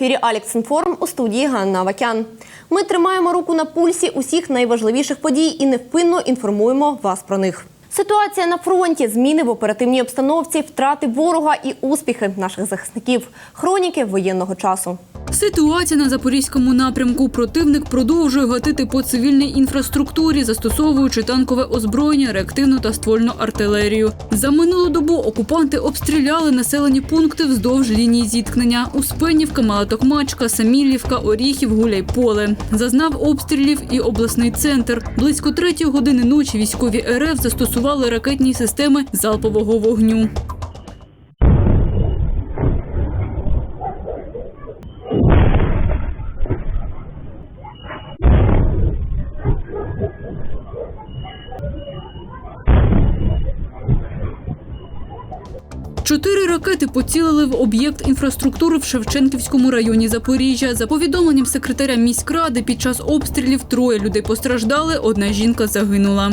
Ефірі Алекс Інформ у студії Ганна Авакян. Ми тримаємо руку на пульсі усіх найважливіших подій і невпинно інформуємо вас про них. Ситуація на фронті, зміни в оперативній обстановці, втрати ворога і успіхи наших захисників. Хроніки воєнного часу. Ситуація на запорізькому напрямку. Противник продовжує гатити по цивільній інфраструктурі, застосовуючи танкове озброєння, реактивну та ствольну артилерію. За минулу добу окупанти обстріляли населені пункти вздовж лінії зіткнення. Успенівка, Малатокмачка, Самілівка, Оріхів, Гуляйполе. Зазнав обстрілів і обласний центр. Близько третьої години ночі військові РФ застосували ракетні системи залпового вогню. Ракети поцілили в об'єкт інфраструктури в Шевченківському районі Запоріжжя. За повідомленням секретаря міськради, під час обстрілів троє людей постраждали, одна жінка загинула.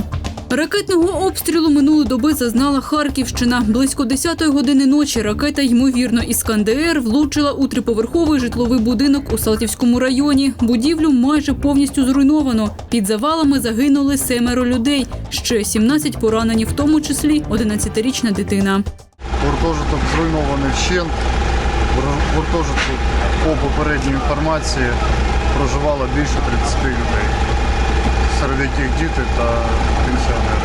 Ракетного обстрілу минулої доби зазнала Харківщина. Близько 10-ї години ночі ракета, ймовірно, Іскандер влучила у триповерховий житловий будинок у Салтівському районі. Будівлю майже повністю зруйновано. Під завалами загинули семеро людей. Ще 17 поранені, в тому числі 11-річна дитина. Зруйнований вщент. Гуртожитку по попередній інформації проживало більше 30 людей, серед яких діти та пенсіонери.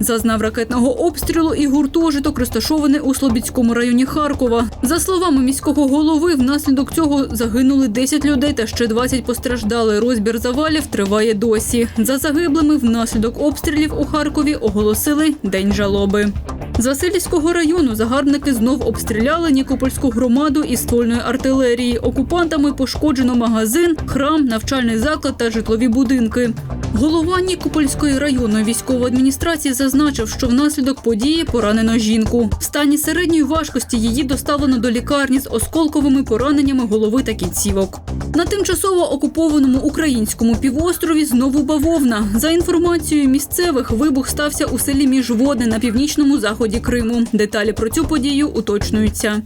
Зазнав ракетного обстрілу і гуртожиток, розташований у Слобідському районі Харкова. За словами міського голови, внаслідок цього загинули 10 людей та ще 20 постраждали. Розбір завалів триває досі. За загиблими внаслідок обстрілів у Харкові оголосили день жалоби. З Васильівського району загарбники знов обстріляли Нікопольську громаду із ствольної артилерії. Окупантами пошкоджено магазин, храм, навчальний заклад та житлові будинки. Голова Нікопольської районної військової адміністрації зазначив, що внаслідок події поранено жінку. В стані середньої важкості її доставлено до лікарні з осколковими пораненнями голови та кінцівок. На тимчасово окупованому українському півострові знову бавовна. За інформацією місцевих, вибух стався у селі Міжводне на північному заході Криму. Деталі про цю подію уточнюються.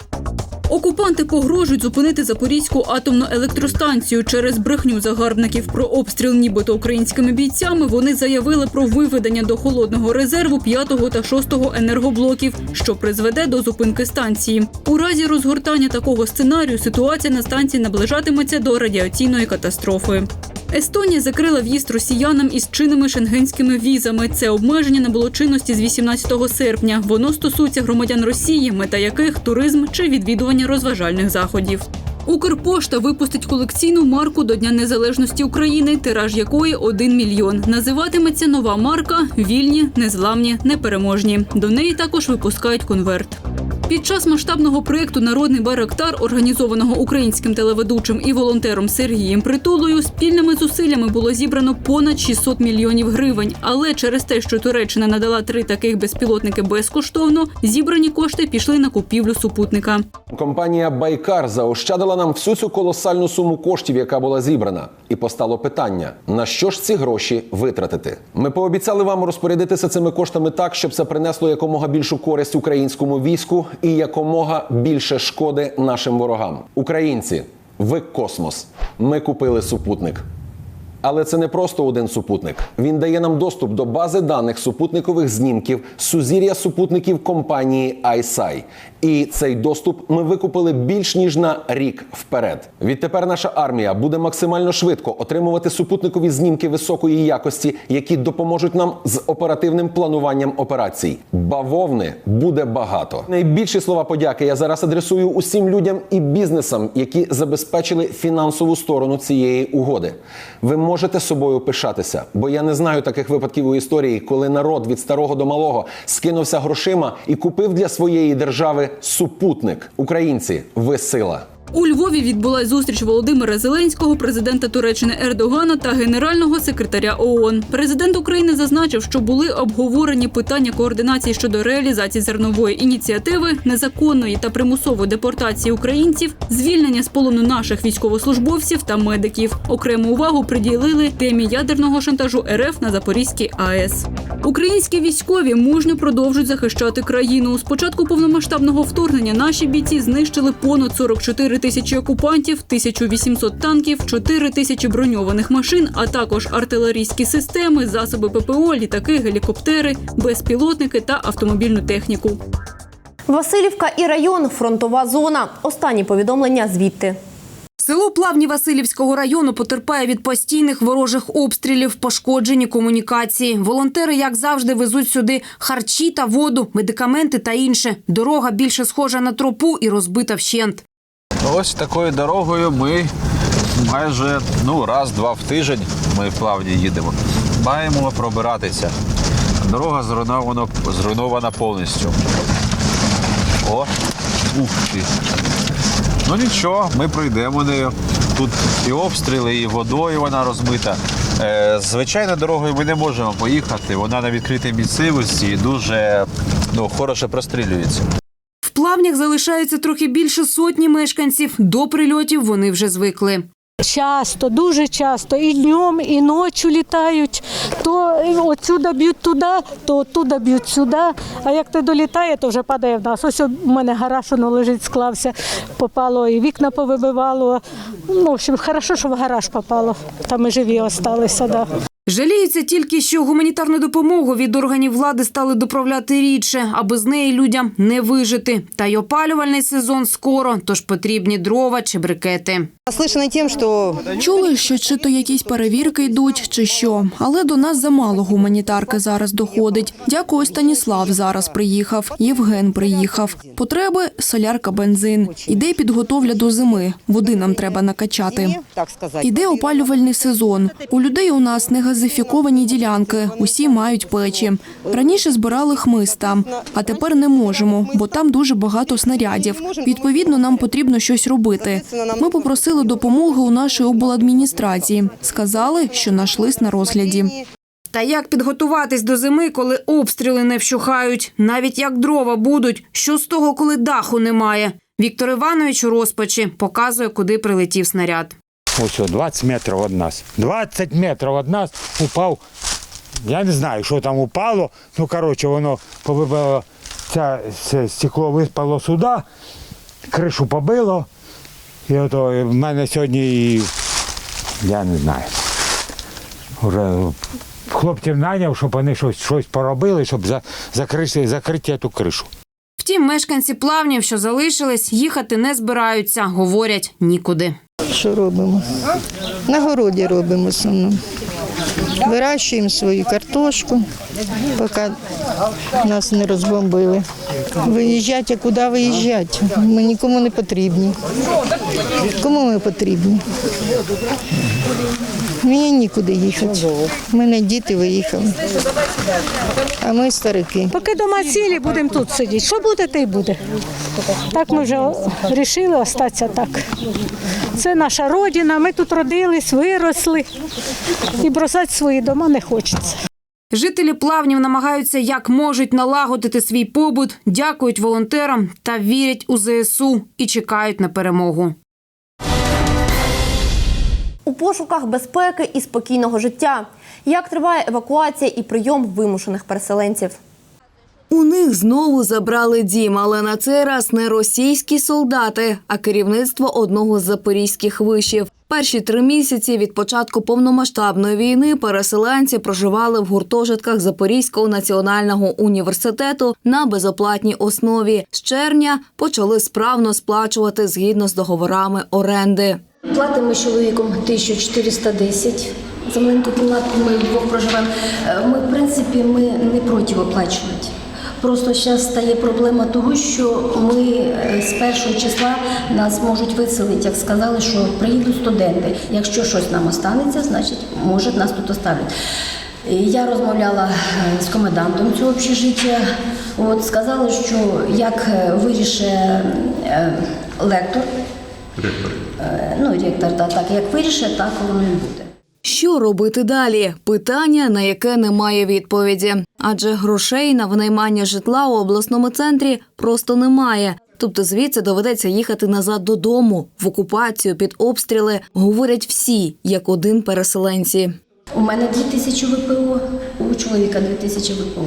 Окупанти погрожують зупинити Запорізьку атомну електростанцію через брехню загарбників про обстріл, нібито українськими бійцями. Вони заявили про виведення до холодного резерву 5 та 6 енергоблоків, що призведе до зупинки станції. У разі розгортання такого сценарію ситуація на станції наближатиметься до радіаційної катастрофи. Естонія закрила в'їзд росіянам із чинними шенгенськими візами. Це обмеження набуло чинності з 18 серпня. Воно стосується громадян Росії, мета яких туризм чи відвідування розважальних заходів. Укрпошта випустить колекційну марку до Дня Незалежності України, тираж якої 1 мільйон. Називатиметься нова марка Вільні, незламні, непереможні. До неї також випускають конверт. Під час масштабного проєкту Народний Байрактар, організованого українським телеведучим і волонтером Сергієм Притулою, спільними зусиллями було зібрано понад 600 мільйонів гривень. Але через те, що Туреччина надала три таких безпілотники безкоштовно, зібрані кошти пішли на купівлю супутника. Компанія Байкар заощадила нам всю цю колосальну суму коштів, яка була зібрана, і постало питання: на що ж ці гроші витратити? Ми пообіцяли вам розпорядитися цими коштами так, щоб це принесло якомога більшу користь українському війську і якомога більше шкоди нашим ворогам. Українці, ви космос. Ми купили супутник. Але це не просто один супутник. Він дає нам доступ до бази даних супутникових знімків сузір'я супутників компанії ISI. І цей доступ ми викупили більш ніж на рік вперед. Відтепер наша армія буде максимально швидко отримувати супутникові знімки високої якості, які допоможуть нам з оперативним плануванням операцій. Бавовни буде багато. Найбільші слова подяки я зараз адресую усім людям і бізнесам, які забезпечили фінансову сторону цієї угоди. Ви можете собою пишатися, бо я не знаю таких випадків у історії, коли народ від старого до малого скинувся грошима і купив для своєї держави супутник. Українці, ви сила. У Львові відбулась зустріч Володимира Зеленського, президента Туреччини Ердогана та генерального секретаря ООН. Президент України зазначив, що були обговорені питання координації щодо реалізації зернової ініціативи, незаконної та примусової депортації українців, звільнення з полону наших військовослужбовців та медиків. Окрему увагу приділили темі ядерного шантажу РФ на Запорізькій АЕС. Українські військові мужньо продовжують захищати країну. З початку повномасштабного вторгнення наші бійці знищили понад 44 тисячі окупантів, 1800 танків, 4 тисячі броньованих машин, а також артилерійські системи, засоби ППО, літаки, гелікоптери, безпілотники та автомобільну техніку. Васильівка і район фронтова зона. Останні повідомлення звідти. Село Плавні Васильівського району потерпає від постійних ворожих обстрілів, пошкоджені комунікації. Волонтери, як завжди, везуть сюди харчі та воду, медикаменти та інше. Дорога більше схожа на тропу і розбита вщент. Ось такою дорогою ми майже ну, раз-два в тиждень ми в плавні їдемо. Маємо пробиратися. Дорога зруйнована, зруйнована повністю. О, ух ти. Ну нічого, ми пройдемо нею. Тут і обстріли, і водою вона розмита. Е, звичайно, дорогою ми не можемо поїхати. Вона на відкритій місцевості і дуже ну, хороше прострілюється. Плавнях залишається трохи більше сотні мешканців. До прильотів вони вже звикли. Часто, дуже часто, і днем, і ночі літають. То отсюда б'ють туди, то оттуда б'ють сюди. А як те долітає, то вже падає в нас. Ось у мене гараж воно лежить, склався, попало, і вікна повибивало. Ну, в общем, хорошо, що в гараж попало. Там ми живі осталися. Да. Жаліються тільки, що гуманітарну допомогу від органів влади стали доправляти рідше, а без неї людям не вижити. Та й опалювальний сезон скоро, тож потрібні дрова чи брикети. Слышно тим, що Чули, що чи то якісь перевірки йдуть, чи що. Але до нас замало гуманітарки зараз доходить. Дякую, Станіслав зараз приїхав, Євген приїхав. Потреби – солярка, бензин. Іде підготовля до зими. Води нам треба накачати. так сказати. Іде опалювальний сезон. У людей у нас не газифіковані ділянки, усі мають печі. Раніше збирали хмиз там, а тепер не можемо, бо там дуже багато снарядів. Відповідно, нам потрібно щось робити. Ми попросили допомоги у нашої обладміністрації. Сказали, що наш лист на розгляді. Та як підготуватись до зими, коли обстріли не вщухають? Навіть як дрова будуть, що з того, коли даху немає? Віктор Іванович у розпачі показує, куди прилетів снаряд. Ось 20 метрів від нас. 20 метрів від нас упав. Я не знаю, що там упало. Ну, коротше, воно повибило, це, стекло виспало сюди, кришу побило. І ото в мене сьогодні, я не знаю. Уже хлопців наняв, щоб вони щось, щось поробили, щоб за, закрити, закрити ту кришу. Втім, мешканці плавнів, що залишились, їхати не збираються. Говорять нікуди. Що робимо? На городі робимо в. Вирощуємо свою картошку, поки нас не розбомбили. Виїжджати, а куди виїжджати? Ми нікому не потрібні. Кому ми потрібні? Мені нікуди їхати. У мене діти виїхали. А ми старики. Поки дома цілі, будемо тут сидіти. Що буде, те й буде. Так ми вже вирішили остатися так. Це наша родина, ми тут родились, виросли. І бросати свої дома не хочеться. Жителі плавнів намагаються як можуть налагодити свій побут, дякують волонтерам та вірять у ЗСУ і чекають на перемогу. У пошуках безпеки і спокійного життя. Як триває евакуація і прийом вимушених переселенців? У них знову забрали дім, але на цей раз не російські солдати, а керівництво одного з запорізьких вишів. Перші три місяці від початку повномасштабної війни переселенці проживали в гуртожитках Запорізького національного університету на безоплатній основі. З червня почали справно сплачувати згідно з договорами оренди. Платимо з чоловіком 1410 за маленьку кімнатку, ми вдвох проживаємо. Е, Ми, в принципі, ми не проти оплачувати. Просто зараз стає проблема того, що ми е, з першого числа нас можуть виселити, як сказали, що приїдуть студенти. Якщо щось нам останеться, значить, може нас тут оставлять. Я розмовляла е, з комендантом цього общежиття. От сказали, що як вирішить лектор, Е, Ну, ректор, та, так як вирішить, так воно і буде. Що робити далі? Питання, на яке немає відповіді. Адже грошей на винаймання житла у обласному центрі просто немає. Тобто звідси доведеться їхати назад додому, в окупацію, під обстріли, говорять всі, як один переселенці. У мене 2 тисячі ВПО, у чоловіка 2 тисячі ВПО.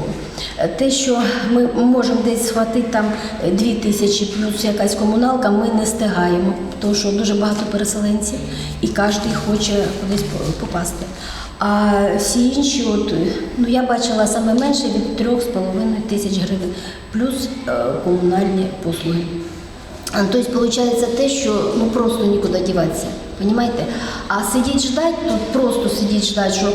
Е, Те, що ми можемо десь схватити там 2 тисячі плюс якась комуналка, ми не стигаємо, тому що дуже багато переселенців і кожен хоче кудись попасти. А всі інші, от, ну я бачила саме менше від 3,5 тисяч гривень, плюс е, комунальні послуги. То есть получается те, що ну просто нікуди діватися, понимаете? А сидіть ждать, тут просто сидіть ждать, що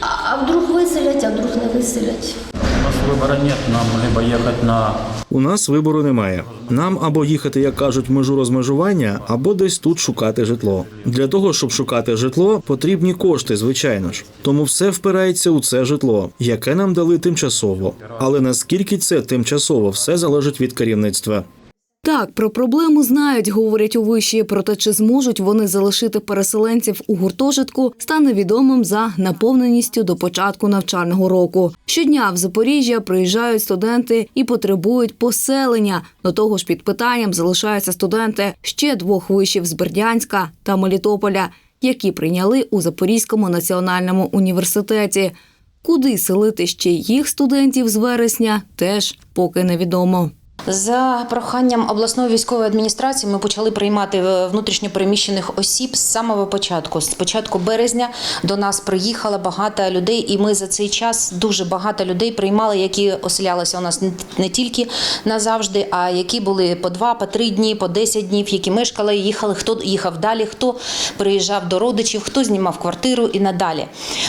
а, вдруг виселять, а вдруг не виселять. У нас выбора нет, нам либо ехать на У нас вибору немає. Нам або їхати, як кажуть, в межу розмежування, або десь тут шукати житло. Для того, щоб шукати житло, потрібні кошти, звичайно ж. Тому все впирається у це житло, яке нам дали тимчасово. Але наскільки це тимчасово, все залежить від керівництва. Так, про проблему знають, говорять у виші. Проте чи зможуть вони залишити переселенців у гуртожитку, стане відомим за наповненістю до початку навчального року. Щодня в Запоріжжя приїжджають студенти і потребують поселення. До того ж, під питанням залишаються студенти ще двох вишів з Бердянська та Мелітополя, які прийняли у Запорізькому національному університеті. Куди селити ще їх студентів з вересня, теж поки невідомо. За проханням обласної військової адміністрації ми почали приймати е, внутрішньопереміщених осіб з самого початку. З початку березня до нас приїхало багато людей, і ми за цей час дуже багато людей приймали, які оселялися у нас не- тільки назавжди, а які були по два, по три дні, по 10 днів, які мешкали, їхали. Хто їхав далі, хто приїжджав до родичів, хто знімав квартиру і надалі.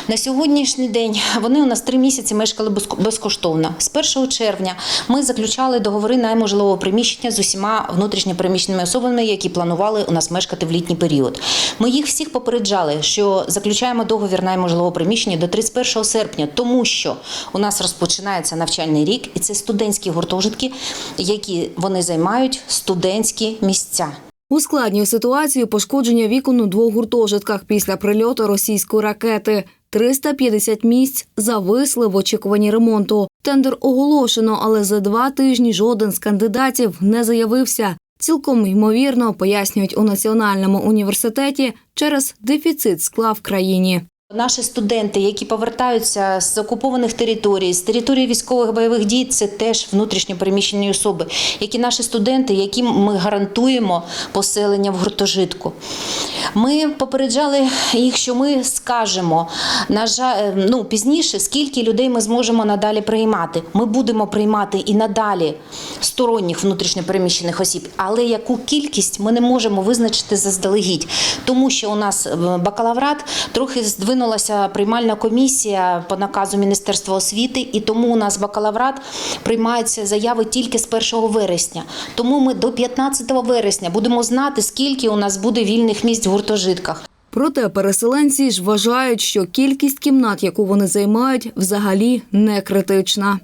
На сьогоднішній день вони у нас три місяці мешкали безко- безкоштовно. З 1 червня ми заключали договори найму жилого приміщення з усіма внутрішньопереміщеними особами, які планували у нас мешкати в літній період. Ми їх всіх попереджали, що заключаємо договір найму жилого приміщення до 31 серпня, тому що у нас розпочинається навчальний рік, і це студентські гуртожитки, які вони займають студентські місця. Ускладнює ситуацію пошкодження вікон у двох гуртожитках після прильоту російської ракети. 350 місць зависли в очікуванні ремонту. Тендер оголошено, але за два тижні жоден з кандидатів не заявився. Цілком ймовірно, пояснюють у національному університеті через дефіцит скла в країні. Наші студенти, які повертаються з окупованих територій, з території військових бойових дій, це теж внутрішньо переміщені особи, які наші студенти, яким ми гарантуємо поселення в гуртожитку. Ми попереджали їх, що ми скажемо на жаль, ну пізніше, скільки людей ми зможемо надалі приймати. Ми будемо приймати і надалі сторонніх внутрішньо переміщених осіб, але яку кількість ми не можемо визначити заздалегідь, тому що у нас е, бакалаврат трохи здвинулася приймальна комісія по наказу Міністерства освіти, і тому у нас бакалаврат приймаються заяви тільки з 1 вересня. Тому ми до 15 вересня будемо знати, скільки у нас буде вільних місць в гуртожитках. Проте переселенці ж вважають, що кількість кімнат, яку вони займають, взагалі не критична.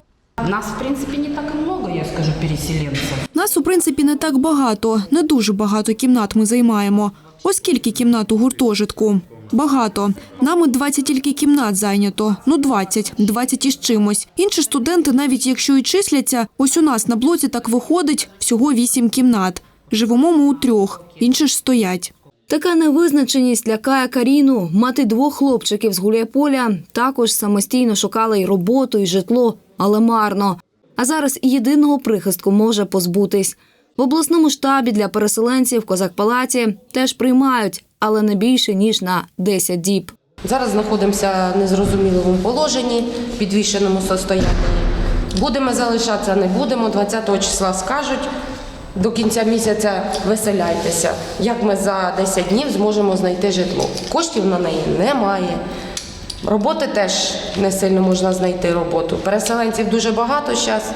Нас, в принципе, не так много, я скажу, переселенцев. Нас, у принципі, не так багато, не дуже багато кімнат ми займаємо. Оскільки кімнат у гуртожитку? Багато. Нами 20 тільки кімнат зайнято. Ну 20, 20 із чимось. Інші студенти, навіть якщо і числяться, ось у нас на блоці так виходить всього 8 кімнат. Живемо ми у трьох, інші ж стоять. Така невизначеність лякає Каріну. Мати двох хлопчиків з Гуляйполя також самостійно шукала й роботу, і житло, але марно. А зараз і єдиного прихистку може позбутись. В обласному штабі для переселенців в Козак-Палаці теж приймають, але не більше ніж на 10 діб. Зараз знаходимося в незрозумілому положенні, підвішеному состоянні. Будемо залишатися, не будемо. 20 числа скажуть. До кінця місяця виселяйтеся. Як ми за 10 днів зможемо знайти житло? Коштів на неї немає. Роботи теж не сильно можна знайти роботу. Переселенців дуже багато зараз.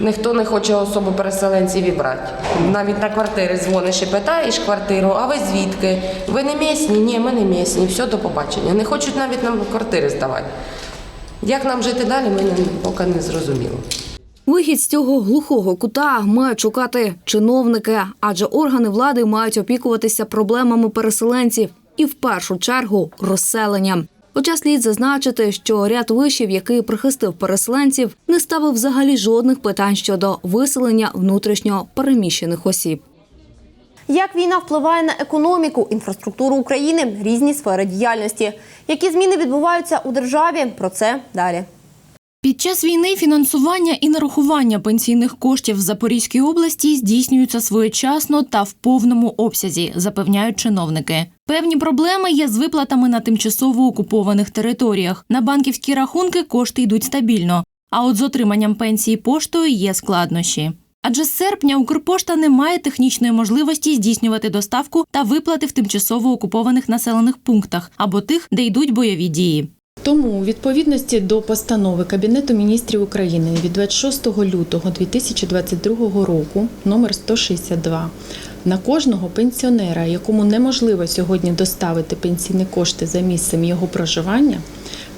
Ніхто не хоче особу переселенців і брати. Навіть на квартири дзвониш і питаєш квартиру, а ви звідки? Ви не місні? Ні, ми не місні. Все, до побачення. Не хочуть навіть нам квартири здавати. Як нам жити далі, ми поки не зрозуміло. Вихід з цього глухого кута мають шукати чиновники, адже органи влади мають опікуватися проблемами переселенців і в першу чергу розселенням. Хоча слід зазначити, що ряд вишів, який прихистив переселенців, не ставив взагалі жодних питань щодо виселення внутрішньо переміщених осіб. Як війна впливає на економіку, інфраструктуру України, різні сфери діяльності? Які зміни відбуваються у державі? Про це далі. Під час війни фінансування і нарахування пенсійних коштів в Запорізькій області здійснюються своєчасно та в повному обсязі, запевняють чиновники. Певні проблеми є з виплатами на тимчасово окупованих територіях. На банківські рахунки кошти йдуть стабільно, а от з отриманням пенсії поштою є складнощі. Адже з серпня Укрпошта не має технічної можливості здійснювати доставку та виплати в тимчасово окупованих населених пунктах або тих, де йдуть бойові дії. Тому у відповідності до постанови Кабінету міністрів України від 26 лютого 2022 року номер 162 на кожного пенсіонера, якому неможливо сьогодні доставити пенсійні кошти за місцем його проживання,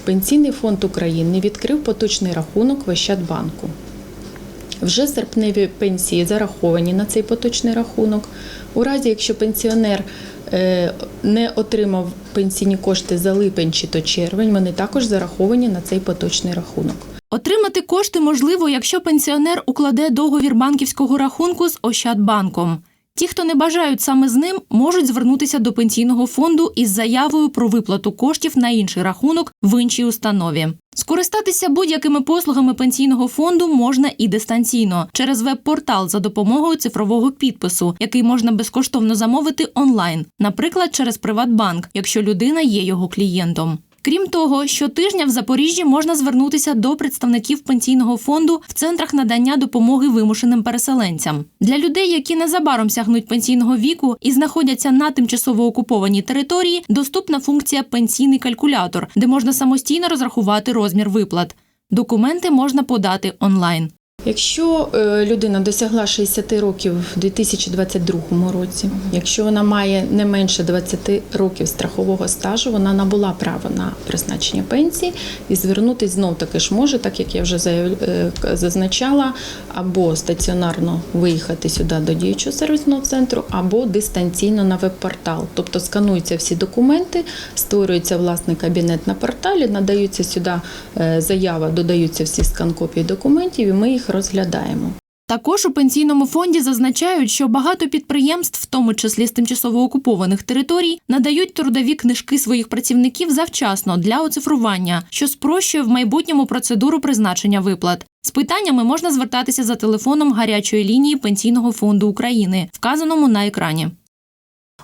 Пенсійний фонд України відкрив поточний рахунок в Ощадбанку. Вже серпневі пенсії зараховані на цей поточний рахунок. У разі, якщо пенсіонер не отримав пенсійні кошти за липень чи то червень, вони також зараховані на цей поточний рахунок. Отримати кошти можливо, якщо пенсіонер укладе договір банківського рахунку з Ощадбанком. Ті, хто не бажають саме з ним, можуть звернутися до пенсійного фонду із заявою про виплату коштів на інший рахунок в іншій установі. Скористатися будь-якими послугами пенсійного фонду можна і дистанційно через веб-портал за допомогою цифрового підпису, який можна безкоштовно замовити онлайн, наприклад, через Приватбанк, якщо людина є його клієнтом. Крім того, щотижня в Запоріжжі можна звернутися до представників пенсійного фонду в центрах надання допомоги вимушеним переселенцям. Для людей, які незабаром сягнуть пенсійного віку і знаходяться на тимчасово окупованій території, доступна функція пенсійний калькулятор, де можна самостійно розрахувати розмір виплат. Документи можна подати онлайн. Якщо е, людина досягла 60 років в 2022 році, якщо вона має не менше 20 років страхового стажу, вона набула право на призначення пенсії і звернутися знов таки ж може, так як я вже е, зазначала, або стаціонарно виїхати сюди до діючого сервісного центру, або дистанційно на веб-портал. Тобто скануються всі документи, створюється власний кабінет на порталі, надаються сюди е, заява, додаються всі скан-копії документів, і ми їх розглядаємо. Також у пенсійному фонді зазначають, що багато підприємств, в тому числі з тимчасово окупованих територій, надають трудові книжки своїх працівників завчасно для оцифрування, що спрощує в майбутньому процедуру призначення виплат. З питаннями можна звертатися за телефоном гарячої лінії Пенсійного фонду України, вказаному на екрані.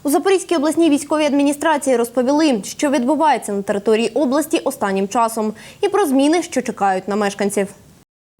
У Запорізькій обласній військовій адміністрації розповіли, що відбувається на території області останнім часом, і про зміни, що чекають на мешканців.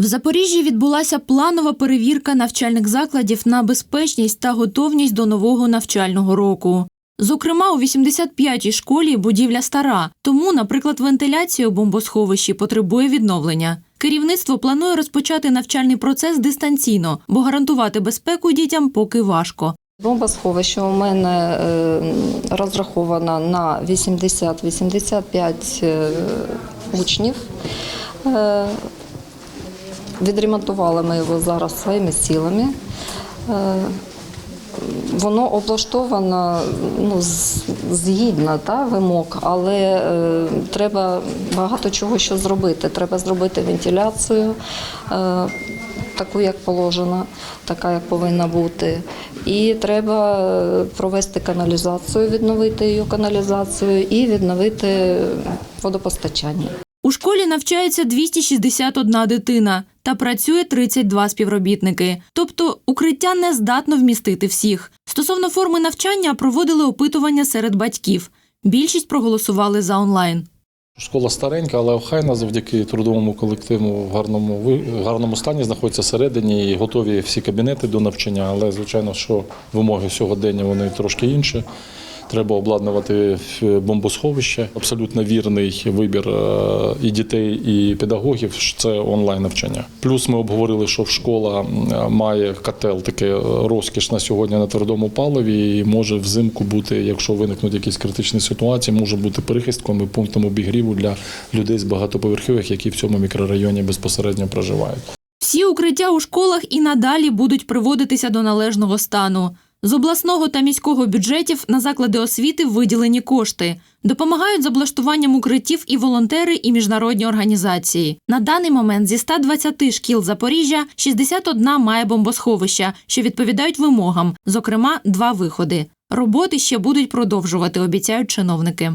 В Запоріжжі відбулася планова перевірка навчальних закладів на безпечність та готовність до нового навчального року. Зокрема, у 85-й школі будівля стара, тому, наприклад, вентиляція у бомбосховищі потребує відновлення. Керівництво планує розпочати навчальний процес дистанційно, бо гарантувати безпеку дітям поки важко. Бомбосховище у мене е, розраховано на 80-85 е, учнів. Відремонтували ми його зараз своїми силами. Е, Воно облаштовано ну, згідно та, вимог, але е, треба багато чого що зробити. Треба зробити вентиляцію, е, таку, як положено, така, як повинна бути. І треба е, провести каналізацію, відновити її каналізацію і відновити водопостачання. У школі навчається 261 дитина та працює 32 співробітники. Тобто укриття не здатно вмістити всіх. Стосовно форми навчання проводили опитування серед батьків. Більшість проголосували за онлайн. Школа старенька, але охайна завдяки трудовому колективу в гарному ви- гарному стані знаходиться всередині і готові всі кабінети до навчання. Але звичайно, що вимоги сьогодення вони трошки інші. Треба обладнувати е, бомбосховище. Абсолютно вірний вибір е, і дітей, і педагогів. Це онлайн навчання. Плюс ми обговорили, що школа має котел, таке е, розкіш на сьогодні на твердому паливі. І може взимку бути, якщо виникнуть якісь критичні ситуації, може бути прихистком і пунктом обігріву для людей з багатоповерхівок, які в цьому мікрорайоні безпосередньо проживають. Всі укриття у школах і надалі будуть приводитися до належного стану. З обласного та міського бюджетів на заклади освіти виділені кошти. Допомагають з облаштуванням укриттів і волонтери, і міжнародні організації. На даний момент зі 120 шкіл Запоріжжя 61 має бомбосховища, що відповідають вимогам, зокрема, два виходи. Роботи ще будуть продовжувати, обіцяють чиновники.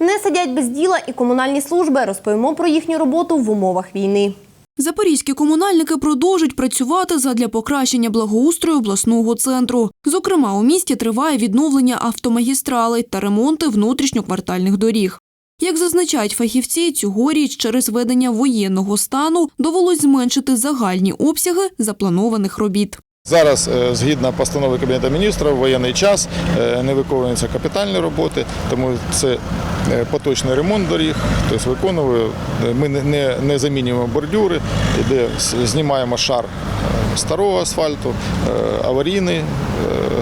Не сидять без діла і комунальні служби. Розповімо про їхню роботу в умовах війни. Запорізькі комунальники продовжують працювати задля покращення благоустрою обласного центру. Зокрема, у місті триває відновлення автомагістралей та ремонти внутрішньоквартальних доріг. Як зазначають фахівці, цьогоріч через введення воєнного стану довелось зменшити загальні обсяги запланованих робіт. Зараз, е, згідно постанови Кабінету міністрів, воєнний час е, не виконуються капітальні роботи, тому це е, поточний ремонт доріг, тобто виконуємо. Ми не- не, замінюємо бордюри, де знімаємо шар старого асфальту, аварійний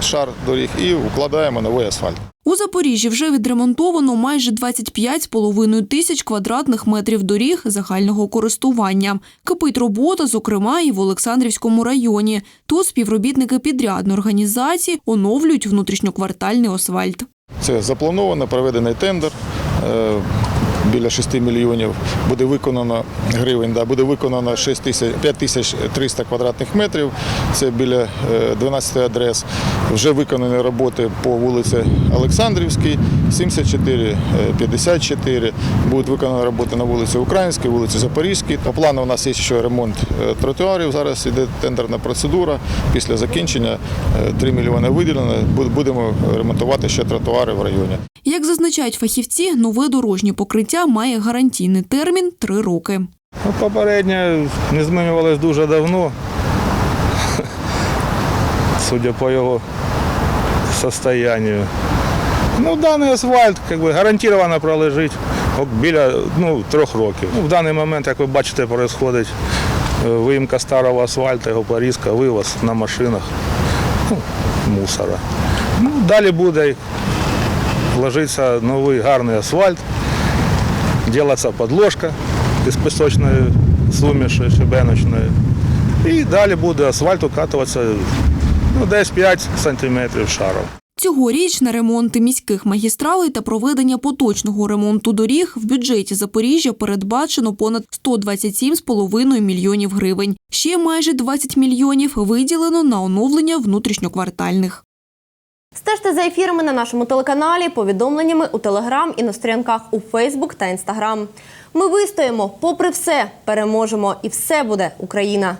шар доріг і укладаємо новий асфальт. У Запоріжжі вже відремонтовано майже 25,5 тисяч квадратних метрів доріг загального користування. Кипить робота, зокрема, і в Олександрівському районі. Тут співробітники підрядної організації оновлюють внутрішньоквартальний асфальт. Це заплановано, проведений тендер. Е, Біля 6 мільйонів буде виконано гривень, да, буде виконано 6 тисяч, 5 тисяч 300 квадратних метрів. Це біля е, 12 адрес. Вже виконані роботи по вулиці Олександрівській, 74, е, 54. Будуть виконані роботи на вулиці Українській, вулиці Запорізькій. По плану у нас є ще ремонт е, тротуарів. Зараз йде тендерна процедура. Після закінчення е, 3 мільйони виділено. Будемо ремонтувати ще тротуари в районі. Як зазначають фахівці, нове дорожнє покриття має гарантійний термін – три роки. Ну, попереднє не змінювалось дуже давно. Судя по його состоянию. Ну, даний асфальт как би, гарантовано пролежить біля ну, трьох років. Ну, в даний момент, як ви бачите, відбувається виїмка старого асфальту, його порізка, вивоз на машинах ну, мусора. Ну, далі буде ложиться новий гарний асфальт, робиться подложка із пісочної суміші щебеночної. І далі буде асфальт укатуватися ну, десь 5 сантиметрів шаром. Цьогоріч на ремонти міських магістралей та проведення поточного ремонту доріг в бюджеті Запоріжжя передбачено понад 127,5 мільйонів гривень. Ще майже 20 мільйонів виділено на оновлення внутрішньоквартальних. Стежте за ефірами на нашому телеканалі, повідомленнями у Телеграм і на сторінках у Фейсбук та Інстаграм. Ми вистоїмо, попри все, переможемо, і все буде Україна.